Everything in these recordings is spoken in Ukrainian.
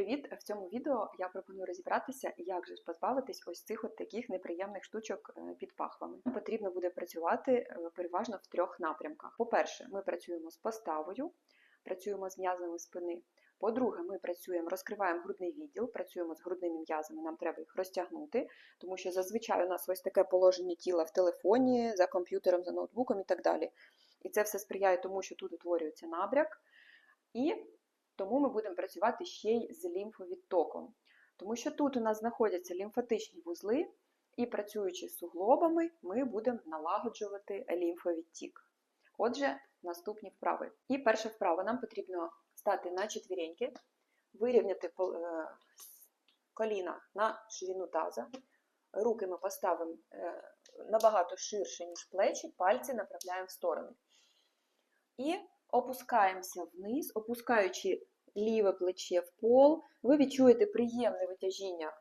Привіт! В цьому відео я пропоную розібратися, як же позбавитись ось цих от таких неприємних штучок е, під пахвами. Потрібно буде працювати е, переважно в трьох напрямках. По-перше, ми працюємо з поставою, працюємо з м'язами спини. По-друге, ми працюємо, розкриваємо грудний відділ, працюємо з грудними м'язами, нам треба їх розтягнути, тому що зазвичай у нас ось таке положення тіла в телефоні, за комп'ютером, за ноутбуком і так далі. І це все сприяє тому, що тут утворюється набряк. І тому ми будемо працювати ще й з лімфовідтоком. Тому що тут у нас знаходяться лімфатичні вузли, і працюючи з суглобами, ми будемо налагоджувати лімфовідтік. Отже, наступні вправи. І перша вправа нам потрібно стати на четвіреньки, вирівняти коліна на ширину таза. Руки ми поставимо набагато ширше, ніж плечі, пальці направляємо в сторони. І опускаємося вниз, опускаючи ліве плече в пол. Ви відчуєте приємне витяжіння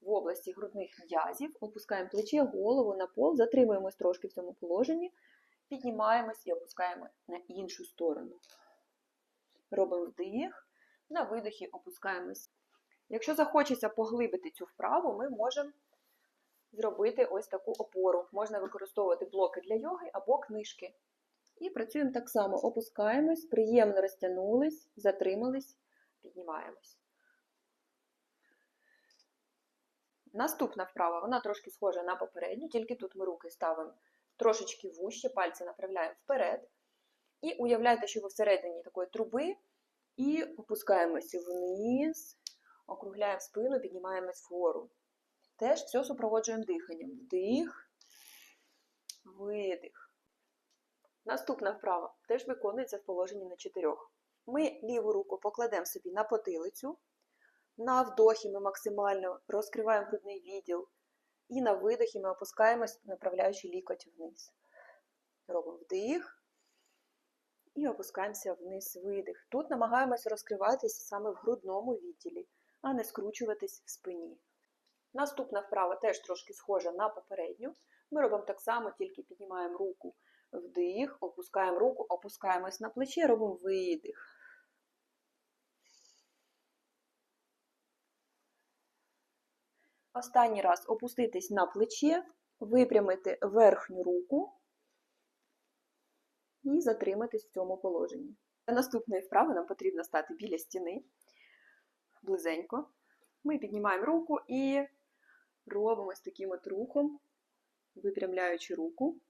в області грудних м'язів, опускаємо плече, голову на пол, затримуємось трошки в цьому положенні, піднімаємось і опускаємо на іншу сторону. Робимо вдих, на видохі опускаємось. Якщо захочеться поглибити цю вправу, ми можемо зробити ось таку опору. Можна використовувати блоки для йоги або книжки. І працюємо так само, опускаємось, приємно розтягнулись, затримались, піднімаємось. Наступна вправа, вона трошки схожа на попередню, тільки тут ми руки ставимо трошечки вуще, пальці направляємо вперед. І уявляйте, що ви всередині такої труби, і опускаємося вниз, округляємо спину, піднімаємось вгору. Теж все супроводжуємо диханням. Вдих, видих. Наступна вправа теж виконується в положенні на чотирьох. Ми ліву руку покладемо собі на потилицю. На вдохі ми максимально розкриваємо грудний відділ. І на видохі ми опускаємось, направляючи лікоть вниз. Робимо вдих. І опускаємося вниз видих. Тут намагаємося розкриватися саме в грудному відділі, а не скручуватись в спині. Наступна вправа теж трошки схожа на попередню. Ми робимо так само, тільки піднімаємо руку Вдих, опускаємо руку, опускаємось на плече, робимо видих. Останній раз опуститись на плече, випрямити верхню руку і затриматись в цьому положенні. Для наступної вправи нам потрібно стати біля стіни, близенько. Ми піднімаємо руку і робимо ось таким от рухом, випрямляючи руку.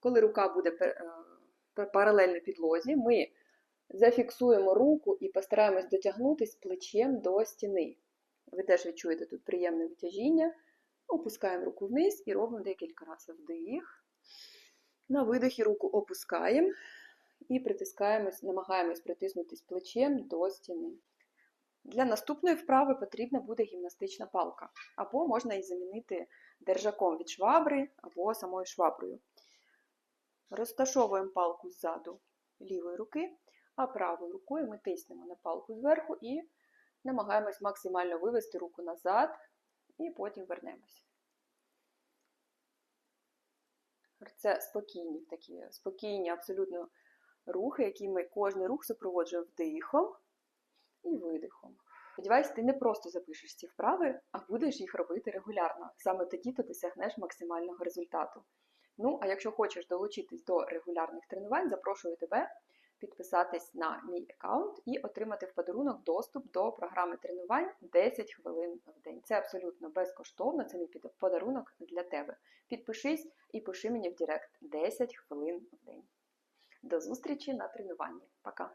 Коли рука буде е, паралельно підлозі, ми зафіксуємо руку і постараємось дотягнутися плечем до стіни. Ви теж відчуєте тут приємне витяжіння. Опускаємо руку вниз і робимо декілька разів вдих. На видохі руку опускаємо і притискаємось, намагаємось притиснутися плечем до стіни. Для наступної вправи потрібна буде гімнастична палка, або можна її замінити держаком від швабри, або самою шваброю. Розташовуємо палку ззаду лівої руки, а правою рукою ми тиснемо на палку зверху і намагаємось максимально вивести руку назад, і потім вернемось. Це спокійні такі, спокійні абсолютно рухи, які ми кожен рух супроводжуємо вдихом і видихом. Сподіваюсь, ти не просто запишеш ці вправи, а будеш їх робити регулярно. Саме тоді ти досягнеш максимального результату. Ну, а якщо хочеш долучитись до регулярних тренувань, запрошую тебе підписатись на мій аккаунт і отримати в подарунок доступ до програми тренувань 10 хвилин в день. Це абсолютно безкоштовно, це мій подарунок для тебе. Підпишись і пиши мені в Директ 10 хвилин в день. До зустрічі на тренуванні. Пока!